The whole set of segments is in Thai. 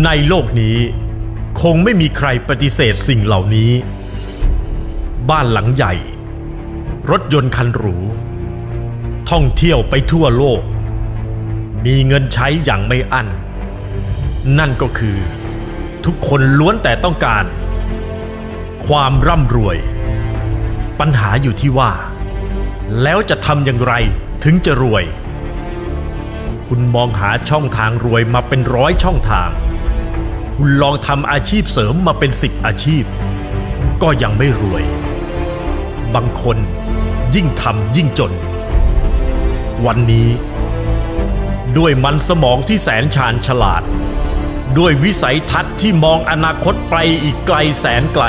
ในโลกนี้ คงไม่มีใครปฏิเสธสิ่งเหล่านี้ บ้านหลังใหญ่ รถยนต์คันหรู ท่องเที่ยวไปทั่วโลก มีเงินใช้อย่างไม่อั้น นั่นก็คือ ทุกคนล้วนแต่ต้องการ ความร่ำรวย ปัญหาอยู่ที่ว่า แล้วจะทำอย่างไรถึงจะรวย คุณมองหาช่องทางรวยมาเป็นร้อยช่องทาง คุณลองทำอาชีพเสริมมาเป็นสิบอาชีพ ก็ยังไม่รวย บางคนยิ่งทำยิ่งจน วันนี้ ด้วยมันสมองที่แสนชาญฉลาด ด้วยวิสัยทัศน์ที่มองอนาคตไปอีกไกลแสนไกล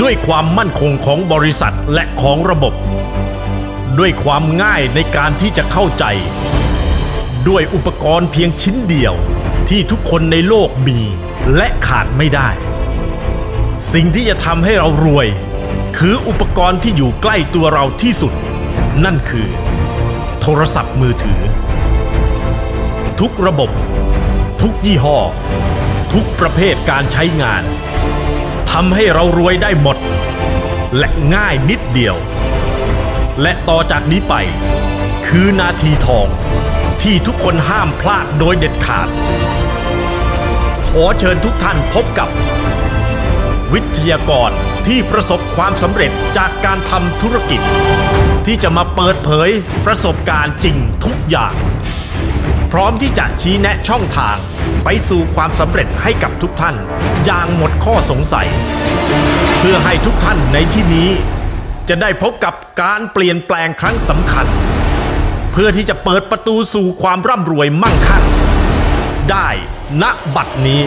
ด้วยความมั่นคงของบริษัทและของระบบ ด้วยความง่ายในการที่จะเข้าใจ ด้วยอุปกรณ์เพียงชิ้นเดียว ที่ทุกคนในโลกมี และขาดไม่ได้ สิ่งที่จะทำให้เรารวย คืออุปกรณ์ที่อยู่ใกล้ตัวเราที่สุด นั่นคือ โทรศัพท์มือถือ ทุกระบบ ทุกยี่ห้อ ทุกประเภทการใช้งานทำให้เรารวยได้หมด และง่ายนิดเดียว และต่อจากนี้ไป คือนาทีทอง ที่ทุกคนห้ามพลาดโดยเด็ดขาด ขอเชิญทุกท่านพบกับ วิทยากรที่ประสบความสำเร็จจากการทำธุรกิจ ที่จะมาเปิดเผยประสบการณ์จริงทุกอย่าง พร้อมที่จะชี้แนะช่องทางไปสู่ความสำเร็จให้กับทุกท่าน อย่างหมดข้อสงสัย เพื่อให้ทุกท่านในที่นี้ จะได้พบกับการเปลี่ยนแปลงครั้งสำคัญ เพื่อที่จะเปิดประตูสู่ความร่ำรวยมั่งคั่ง ได้ณบัดนี้